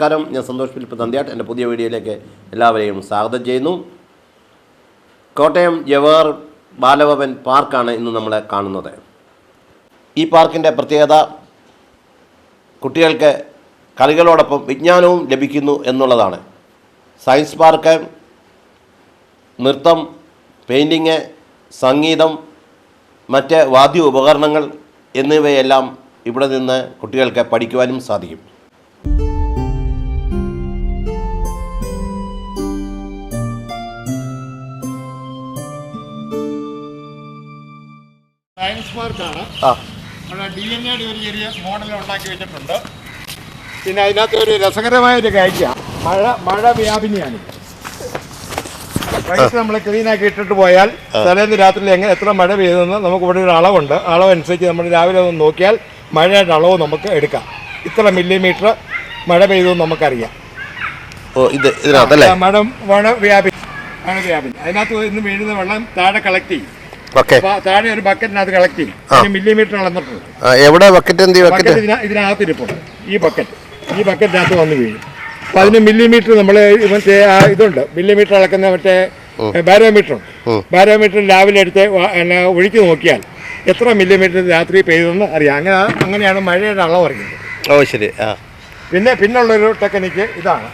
നമസ്കാരം. ഞാൻ സന്തോഷ് ഫിലിപ്പ് നന്ദിയാട്ട് എന്റെ പുതിയ വീഡിയോയിലേക്ക് എല്ലാവരെയും സ്വാഗതം ചെയ്യുന്നു. കോട്ടയം ജവഹർ ബാലഭവൻ പാർക്കാണ് ഇന്ന് നമ്മൾ കാണുന്നത്. ഈ പാർക്കിന്റെ പ്രത്യേകത കുട്ടികൾക്ക് കളികളോടൊപ്പം വിജ്ഞാനവും ലഭിക്കുന്നു എന്നുള്ളതാണ്. സയൻസ് പാർക്ക് നൃത്തം പെയിന്റിങ് സംഗീതം മറ്റ് വാദ്യ ഉപകരണങ്ങൾ എന്നിവയെല്ലാം ഇവിടെ നിന്ന് കുട്ടികൾക്ക് പഠിക്കുവാനും സാധിക്കും. സയൻസ് പാർക്കാണ് അവിടെ ഡി എൻ എയുടെ ഒരു ചെറിയ മോഡൽ ഉണ്ടാക്കി വെച്ചിട്ടുണ്ട്. പിന്നെ അതിനകത്ത് ഒരു രസകരമായ ഒരു കാഴ്ച. മഴ മഴ വ്യാപിനിയാണ്. പൈസ നമ്മൾ ക്ലീൻ ആക്കി ഇട്ടിട്ട് പോയാൽ തലേന്ന് രാത്രി എങ്ങനെ എത്ര മഴ പെയ്തെന്ന് നമുക്ക് ഇവിടെ ഒരു അളവുണ്ട്. അളവനുസരിച്ച് നമ്മൾ രാവിലെ ഒന്ന് നോക്കിയാൽ മഴയുടെ അളവ് നമുക്ക് എടുക്കാം. ഇത്ര മില്ലിമീറ്റർ മഴ പെയ്തു എന്ന് നമുക്കറിയാം. ഓ ഇത് ഇതിനകത്തല്ലേ ആ, മഴ മഴ വ്യാപി മഴ വ്യാപി. അതിനകത്ത് ഇന്ന് വീഴുന്ന വെള്ളം താഴെ കളക്ട് ചെയ്യും. താഴെ ഒരു ബക്കറ്റിനകത്ത് കളക്ട് ചെയ്യും. അതിന് മില്ലിമീറ്റർ അളന്നിട്ടുണ്ട് എവിടെ ബക്കറ്റ് എന്ത് ബക്കറ്റ് ഇതിനകത്ത് ഇരിപ്പുണ്ട്. ഈ ബക്കറ്റ്. ഈ ബക്കറ്റിനകത്ത് വന്ന് വീഴും. അപ്പൊ അതിന് മില്ലിമീറ്റർ നമ്മൾ മറ്റേ ആ ഇതുണ്ട്. മില്ലിമീറ്റർ അളക്കുന്ന മറ്റേ ബാരോമീറ്റർ ഉണ്ട്. ബാരോമീറ്റർ രാവിലെ എടുത്ത് നോക്കിയാൽ എത്ര മില്ലിമീറ്റർ രാത്രി പെയ്തെന്ന് അറിയാം. അങ്ങനെ അങ്ങനെയാണ് മഴയുടെ അളവ് അറിയുന്നത്. ഓ ശരി. ആ. പിന്നെ പിന്നുള്ളൊരു ടെക്നിക്ക് ഇതാണ്.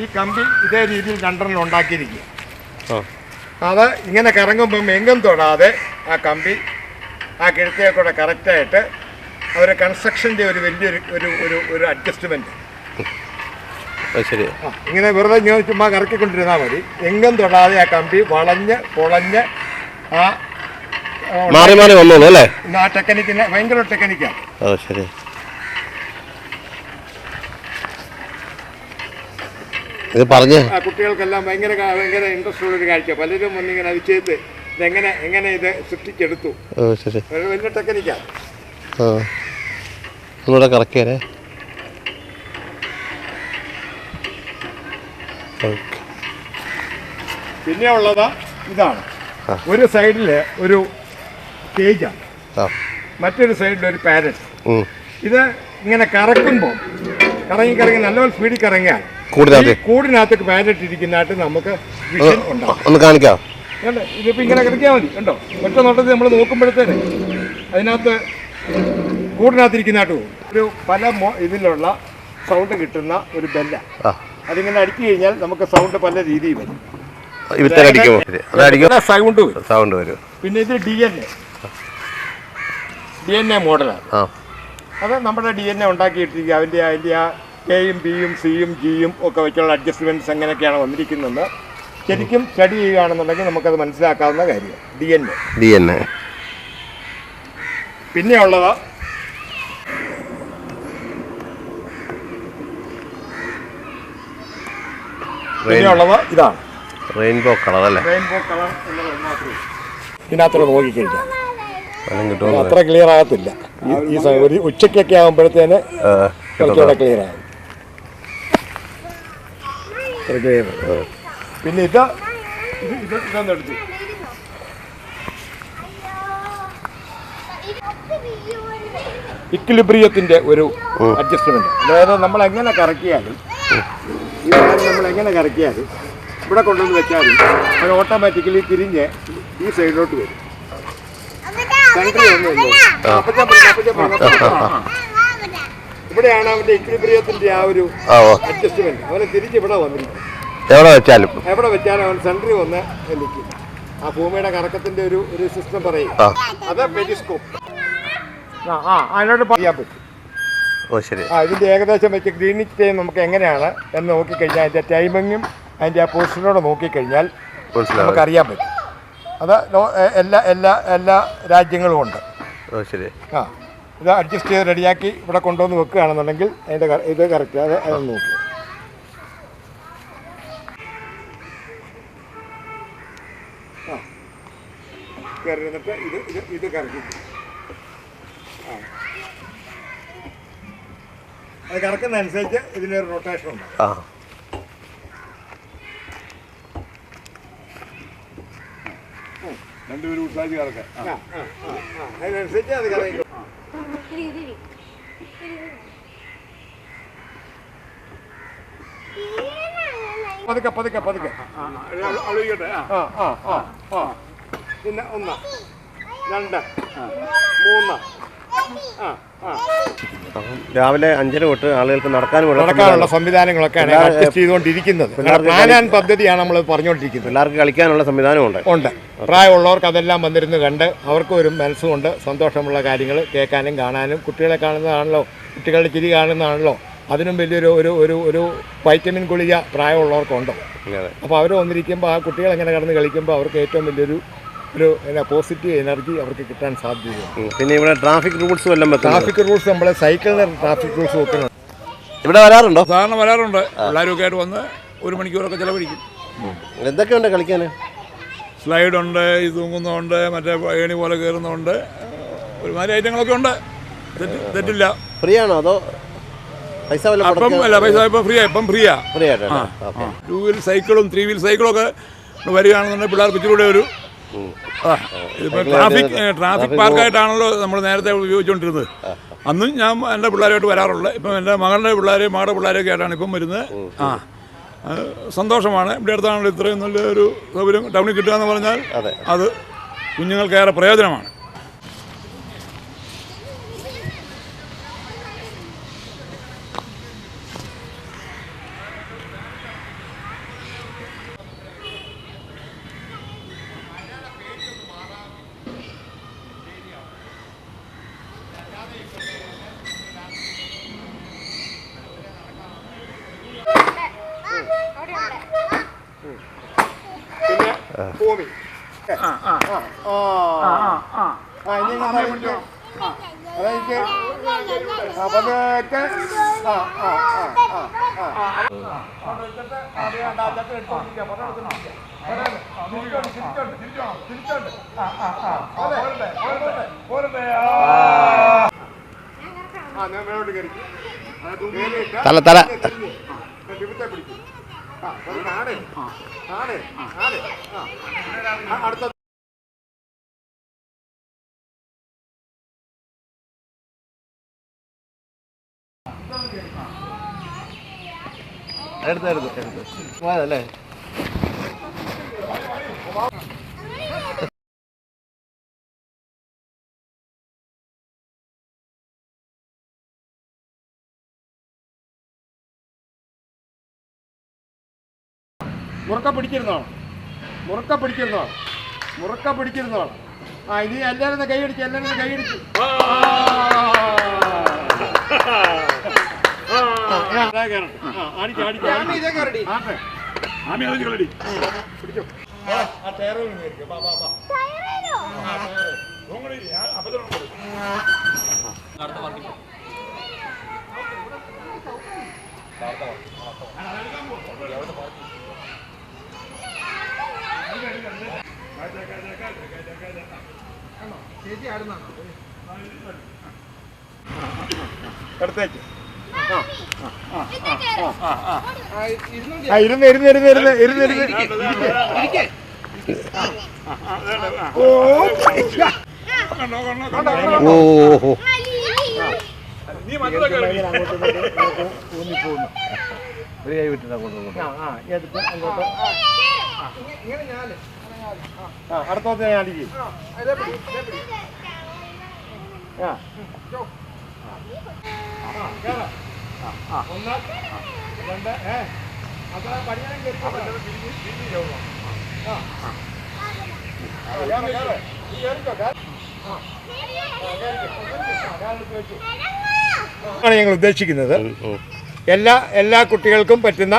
ഈ കമ്പി ഇതേ രീതിയിൽ രണ്ടെണ്ണം ഉണ്ടാക്കിയിരിക്കുക. അത് ഇങ്ങനെ കറങ്ങുമ്പം എങ്കും തൊടാതെ ആ കമ്പി ആ കിഴക്കേ കൂടെ കറക്റ്റായിട്ട് അവർ കൺസ്ട്രക്ഷന്റെ ഒരു വലിയൊരു ഒരു ഒരു ഒരു അഡ്ജസ്റ്റ്മെന്റ് ശരി. ഇങ്ങനെ വെറുതെ ഇങ്ങനെ ചുമ്മാ കറക്കിക്കൊണ്ടിരുന്നാൽ മതി. എങ്കും തൊടാതെ ആ കമ്പി വളഞ്ഞ് പൊളഞ്ഞ് ആ മാറി മാറി വന്നോളൂ അല്ലേ? ആ ടെക്നിക്കിന് ഭയങ്കര ടെക്നിക്കാണ് ശരി. ഇത് പറഞ്ഞ് കുട്ടികൾക്കെല്ലാം ഭയങ്കര ഭയങ്കര ഇൻട്രസ്റ്റ് ഉള്ളൊരു കാഴ്ച പലരും വന്നിങ്ങനെ അത് ചെയ്ത് ഇതെങ്ങനെ എങ്ങനെ ഇത് സൃഷ്ടിച്ചെടുത്തു ഒരു വലിയ ടെക്നിക്കാണ് ഒന്നുകൂടെ പിന്നെ ഉള്ളത് ഇതാണ്. ഒരു സൈഡിൽ ഒരു മറ്റൊരു സൈഡിൽ ഒരു പാരറ്റ് ഇത് ഇങ്ങനെ കറക്കുമ്പോൾ കറങ്ങി കറങ്ങി നല്ലപോലെ സ്പീഡിൽ കറങ്ങിയാൽ കൂടിനകത്ത് കൂടിനകത്ത് പാരറ്റ് ഇരിക്കുന്നതായിട്ട് നമുക്ക് ഒന്ന് കാണിക്കാം കണ്ടോ? ഇതിപ്പോ ഇങ്ങനെ കിടക്കിയാൽ മതി. കണ്ടോ? ഒറ്റ നോട്ടത്തിൽ നമ്മൾ നോക്കുമ്പോഴത്തേനെ അതിനകത്ത് കൂടിനകത്തിരിക്കുന്നതായിട്ട് പോകും. ഒരു പല ഇതിലുള്ള സൗണ്ട് കിട്ടുന്ന ഒരു ബെല്ല അതിങ്ങനെ അടിച്ചു കഴിഞ്ഞാൽ നമുക്ക് സൗണ്ട് പല രീതിയിൽ വരും. സൗണ്ട് വരും. സൗണ്ട് വരും. പിന്നെ ഇത് D N A D N A മോഡലാണ് അത് നമ്മുടെ ഡി എൻ എ ഉണ്ടാക്കിയിട്ടിരിക്കുക. അതിന്റെ അതിന്റെ ആ എയും ബിയും സിയും ജിയും ഒക്കെ വെച്ചുള്ള അഡ്ജസ്റ്റ്മെന്റ്സ് എങ്ങനെയൊക്കെയാണ് വന്നിരിക്കുന്നത്. ശരിക്കും സ്റ്റഡി ചെയ്യുകയാണെന്നുണ്ടെങ്കിൽ നമുക്കത് മനസ്സിലാക്കാവുന്ന കാര്യം. D N A D N A പിന്നെയുള്ളത് പിന്നെയുള്ളത് ഇതാണ്. റെയിൻബോ കളർ അല്ലേ? റെയിൻബോ കളർ എന്നുള്ളത് മാത്രമേ ഇതിനകത്തോടെ നോക്കിക്കഴിഞ്ഞാൽ അത്ര ക്ലിയർ ആകത്തില്ല. ഈ- ഉച്ചയ്ക്കൊക്കെ ആകുമ്പോഴത്തേന് കുറച്ചുകൂടെ ക്ലിയർ ആകും. പിന്നെ ഇത് ഇത് ഇത് ഇതൊന്ന് ഇക്വിലിബ്രിയത്തിന്റെ ഒരു അഡ്ജസ്റ്റ്മെന്റ് അതായത് നമ്മൾ എങ്ങനെ കറക്കിയാലും ഈ നമ്മൾ എങ്ങനെ കറക്കിയാലും ഇവിടെ കൊണ്ടുവന്ന് വെച്ചാലും അത് ഓട്ടോമാറ്റിക്കലി തിരിഞ്ഞ് ഈ സൈഡിലോട്ട് വരും. സെൻട്രി ഒന്നും ഇവിടെയാണ് അവന്റെ ഇക്വിബ്രിയത്തിന്റെ ആ ഒരു അഡ്ജസ്റ്റ്മെന്റ് അവനെ തിരിച്ച് ഇവിടെ വന്നിരിക്കും. എവിടെ വെച്ചാലും. എവിടെ വെച്ചാലും അവൻ സെൻട്രി വന്ന് നിൽക്കും. ആ ഭൂമിയുടെ കറക്കത്തിന്റെ ഒരു ഒരു സിസ്റ്റം പറയും. അത് പെരിസ്കോപ്പ് ആ ആ അതിനോട് പറയാൻ പറ്റും. ഓ ശരി. ആ ഇതിന്റെ ഏകദേശം വെച്ച് ഗ്രീനിച്ച് ടൈം നമുക്ക് എങ്ങനെയാണ് എന്ന് നോക്കിക്കഴിഞ്ഞാൽ അതിന്റെ ടൈമിങ്ങും അതിന്റെ ആ പൊസിഷനോട് നോക്കിക്കഴിഞ്ഞാൽ കഴിഞ്ഞാൽ നമുക്ക് അറിയാൻ പറ്റും. അത് എല്ലാ എല്ലാ എല്ലാ രാജ്യങ്ങളും ഉണ്ട്. ഓ ശരി. ആ. ഇത് അഡ്ജസ്റ്റ് ചെയ്ത് റെഡിയാക്കി ഇവിടെ കൊണ്ടുവന്ന് വെക്കുകയാണെന്നുണ്ടെങ്കിൽ അതിന്റെ ഇത് കറക്റ്റ് അത് അത് നോക്കുക ആ. കയറി നിന്നിട്ട് ഇത് ഇത് ഇത് കറക്കി ആ. അത് കറക്കുന്ന അനുസരിച്ച് ഇതിനൊരു റൊട്ടേഷൻ ഉണ്ട് രണ്ടുപേരും ഉത്സാഹിച്ച് കറക്കാം. അതിനനുസരിച്ച് അത് കറങ്ങി പതുക്കെ പതുക്കെ പതുക്കെ. ആ ആ ആ ആ പിന്നെ ഒന്ന് രണ്ട് മൂന്ന് അപ്പം രാവിലെ അഞ്ചര തൊട്ട് ആളുകൾക്ക് നടക്കാനുള്ള നടക്കാനുള്ള സംവിധാനങ്ങളൊക്കെയാണ് അഡ്ജസ്റ്റ് ചെയ്തുകൊണ്ടിരിക്കുന്നത്. പദ്ധതിയാണ് നമ്മൾ പറഞ്ഞുകൊണ്ടിരിക്കുന്നത്. പിള്ളേർക്ക് കളിക്കാനുള്ള സംവിധാനമുണ്ട് ഉണ്ട്. പ്രായമുള്ളവർക്ക് അതെല്ലാം വന്നിരുന്ന് കണ്ട് അവർക്കും ഒരു മനസ്സുകൊണ്ട് സന്തോഷമുള്ള കാര്യങ്ങൾ കേൾക്കാനും കാണാനും കുട്ടികളെ കാണുന്നതാണല്ലോ കുട്ടികളുടെ ചിരി കാണുന്നതാണല്ലോ അതിനും വലിയൊരു ഒരു ഒരു ഒരു വൈറ്റമിൻ ഗുളിക പ്രായമുള്ളവർക്കുണ്ടോ. അപ്പോൾ അവർ വന്നിരിക്കുമ്പോൾ ആ കുട്ടികളെങ്ങനെ കടന്ന് കിടന്ന് കളിക്കുമ്പോൾ അവർക്ക് ഏറ്റവും വലിയൊരു ഒരു എന്നാ പോസിറ്റീവ് എനർജി അവർക്ക് കിട്ടാൻ സാധ്യതയുണ്ട്. പിന്നെ ഇവിടെ ട്രാഫിക് റൂൾസ് വല്ലതും ട്രാഫിക് റൂൾസ് നമ്മളെ സൈക്കിളിന് ട്രാഫിക് റൂൾസ് വെക്കുന്നുണ്ട്. ഇവിടെ വരാറുണ്ടോ? സാധാരണ വരാറുണ്ട്. എല്ലാവരും ആയിട്ട് വന്ന് ഒരു മണിക്കൂറൊക്കെ ചിലവഴിക്കും. എന്തൊക്കെയുണ്ട് കളിക്കാൻ സ്ലൈഡ് ഉണ്ട് ഈ തൂങ്ങുന്നുണ്ട് മറ്റേ ഏണി പോലെ കയറുന്നുണ്ട് ഒരുമാതിരി ഐറ്റങ്ങളൊക്കെ ഉണ്ട്. തെറ്റ് തെറ്റില്ല. ഫ്രീ ആണോ അതോ പൈസ അപ്പം അല്ല പൈസ ഇപ്പം ഫ്രീ ഇപ്പം ഫ്രീയാ. ഫ്രീ ആയിട്ട് ടൂ വീൽ സൈക്കിളും ത്രീ വീൽ സൈക്കിളും ഒക്കെ വരികയാണെന്നുണ്ടെങ്കിൽ പിള്ളേർക്ക് ഇച്ചിലൂടെ ഒരു ആ ഇതിപ്പോൾ ട്രാഫിക് ട്രാഫിക് പാർക്കായിട്ടാണല്ലോ നമ്മൾ നേരത്തെ ഉപയോഗിച്ചുകൊണ്ടിരുന്നത് അന്നും ഞാൻ എന്റെ പിള്ളേരുമായിട്ട് വരാറുള്ളത് ഇപ്പം എന്റെ മകളുടെ പിള്ളേരെയും മകളുടെ പിള്ളേരെയൊക്കെ ആയിട്ടാണ് ഇപ്പം വരുന്നത്. ആ സന്തോഷമാണ്. ഇവിടെ അടുത്താണല്ലോ ഇത്രയും നല്ലൊരു സൗകര്യം ടൗണിൽ കിട്ടുക എന്ന് പറഞ്ഞാൽ അതെ. അത് കുഞ്ഞുങ്ങൾക്കേറെ പ്രയോജനമാണ്. ഭൂമി ആ ആ ആ ആ ആ പതുക്കെ ആ ആ ആ ആ ആ ആ ഞാൻ മേലോട്ട് കയറി കേറിയിട്ട് തല തല പിടിക്കും. അടുത്ത എടുത്ത് എടുത്ത് എടുത്ത് പോയതല്ലേ മുറുക്ക പിടിച്ചിരുന്നോണം മുറുക്ക പിടിച്ചിരുന്നോണം മുറുക്ക പിടിച്ചിരുന്നോണം ആ ഇനി എല്ലാവരും ഒന്ന് കൈയടിച്ച് എല്ലാവരും ഒന്ന് കൈയടിച്ച് ആ. ആ, അടുത്ത ദേ കേറട്ടെ. ആ, അടിക്ക്, അടിക്ക്, അടിക്ക്. ആട്ടെ. ആമി അത് കളടി പിടിച്ചോ. ആ, ആ ടയറിൽ നിന്ന് കയറിക്കോ. വാ, വാ, വാ. എടുത്തേക്ക് ആ ഇരുന്ന് ഇരുന്ന് ഇരുന്ന് ഇരുന്ന് ഇരുന്ന് ഇരുന്ന് ഇരിക്ക്. ഓ ഓ ഓ ഓ നീ മറ്റൊക്കെ ഇങ്ങനെ ഊന്നിപ്പോകുന്നു. ഒരു കൈ വിട്ടിട്ട് അങ്ങോട്ടും. ഇങ്ങോട്ടും ആ, ആ, അടുത്തോട്ട് ഞാൻ അടിക്കും. ആ ഒന്ന് രണ്ട് ഏ. അതാ പടിഞ്ഞാറൻ കയറി ആ. കേറ്, കേറ്. നീ കേറിക്കോ, ആ, വെച്ചു. ഞങ്ങൾ ഉദ്ദേശിക്കുന്നത്. എല്ലാ എല്ലാ കുട്ടികൾക്കും പറ്റുന്ന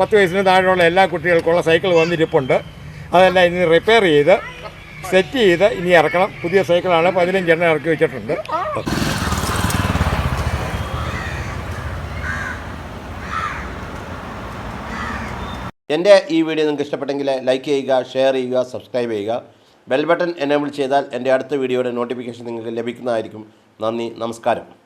പത്ത് വയസ്സിന് താഴെയുള്ള എല്ലാ കുട്ടികൾക്കുള്ള സൈക്കിൾ വന്നിരിപ്പുണ്ട്. അതെല്ലാം ഇനി റിപ്പയർ ചെയ്ത് സെറ്റ് ചെയ്ത് ഇനി ഇറക്കണം. പുതിയ സൈക്കിളാണ് പതിനഞ്ചെണ്ണം ഇറക്കി വെച്ചിട്ടുണ്ട്. എന്റെ ഈ വീഡിയോ നിങ്ങൾക്ക് ഇഷ്ടപ്പെട്ടെങ്കിൽ ലൈക്ക് ചെയ്യുക ഷെയർ ചെയ്യുക സബ്സ്ക്രൈബ് ചെയ്യുക. ബെൽ ബട്ടൺ എനേബിൾ ചെയ്താൽ എന്റെ അടുത്ത വീഡിയോയുടെ നോട്ടിഫിക്കേഷൻ നിങ്ങൾക്ക് ലഭിക്കുന്നതായിരിക്കും. നന്ദി നമസ്കാരം.